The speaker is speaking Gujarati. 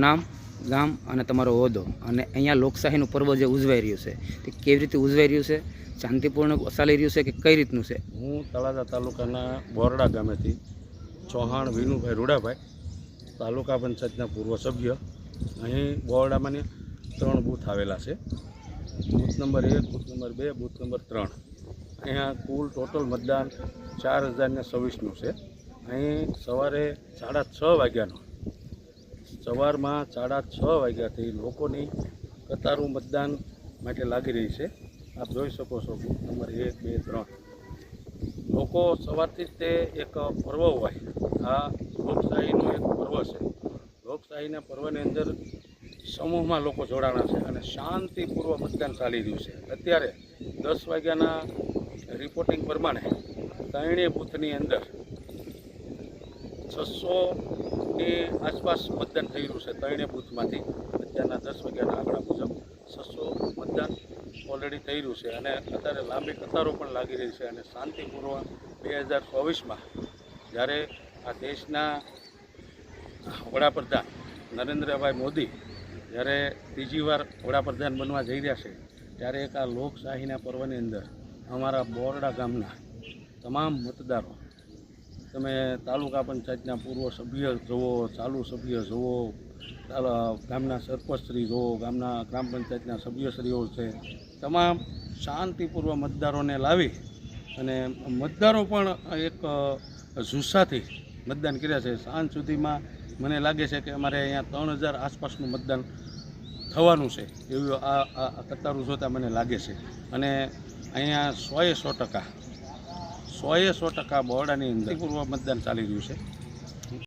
તમારું નામ, ગામ અને તમારો હોદ્દો. અને અહીંયા લોકશાહીનું પર્વ જે ઉજવાઈ રહ્યું છે, તે કેવી રીતે ઉજવાઈ રહ્યું છે? શાંતિપૂર્ણ ચાલી રહ્યું છે કે કઈ રીતનું છે? હું તળાજા તાલુકાના બોરડા ગામેથી ચૌહાણ વિનુભાઈ રૂડાભાઈ, તાલુકા પંચાયતના પૂર્વ સભ્ય. અહીં બોરડામાં ત્રણ બૂથ આવેલા છે. બૂથ નંબર એક, બૂથ નંબર બે, બૂથ નંબર ત્રણ. અહીંયા કુલ ટોટલ મતદાન ચાર હજારને છવ્વીસનું છે. અહીં સવારે સાડા છ વાગ્યાનો સવારમાં સાડા છ વાગ્યાથી લોકોની કતારું મતદાન માટે લાગી રહી છે. આપ જોઈ શકો છો, બૂથ નંબર એક, બે, ત્રણ. લોકો સવારથી જ તે એક પર્વ હોય. આ લોકશાહીનું એક પર્વ છે. લોકશાહીના પર્વની અંદર સમૂહમાં લોકો જોડાણા છે અને શાંતિપૂર્વક મતદાન ચાલી રહ્યું છે. અત્યારે દસ વાગ્યાના રિપોર્ટિંગ પ્રમાણે ત્રણેય બૂથની અંદર છસોની આસપાસ મતદાન રહ્યું છે ત્રણે બૂથમાંથી. અત્યારના દસ વાગ્યાના આંકડા મુજબ છસો મતદાન ઓલરેડી થઈ રહ્યું છે અને અત્યારે લાંબી કતારો પણ લાગી રહી છે અને શાંતિપૂર્વક બે હજાર ચોવીસમાં જ્યારે આ દેશના વડાપ્રધાન નરેન્દ્રભાઈ મોદી જ્યારે ત્રીજી વાર વડાપ્રધાન બનવા જઈ રહ્યા છે, ત્યારે એક આ લોકશાહીના પર્વની અંદર અમારા બોરડા ગામના તમામ મતદારો તમે તાલુકા પંચાયતના પૂર્વ સભ્ય જુઓ, ચાલુ સભ્ય જુઓ ગામના સરપંચશ્રી જુઓ, ગામના ગ્રામ પંચાયતના સભ્યશ્રીઓ છે, તમામ શાંતિપૂર્વક મતદારોને લાવી અને મતદારો પણ એક જુસ્સાથી મતદાન કર્યા છે. સાંજ સુધીમાં મને લાગે છે કે અમારે અહીંયા ત્રણ હજાર આસપાસનું મતદાન થવાનું છે એવું આ કતારું જોતાં મને લાગે છે. અને અહીંયા સોએ સો ટકા સોએ સો ટકા બોર્ડ અને પૂર્વ મતદાન ચાલી રહ્યું છે.